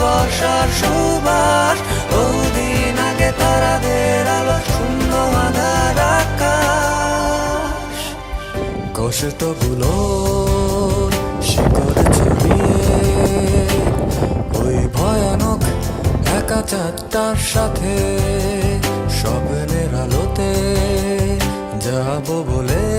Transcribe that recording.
বর্ষার সুবাস। বহুদিন আগে তারাদের আলো সুন্দর আধার আকাশ। শিকড় ছবি ওই ভয়ানক একা চারটার সাথে স্বপ্নের আলোতে যাব বলে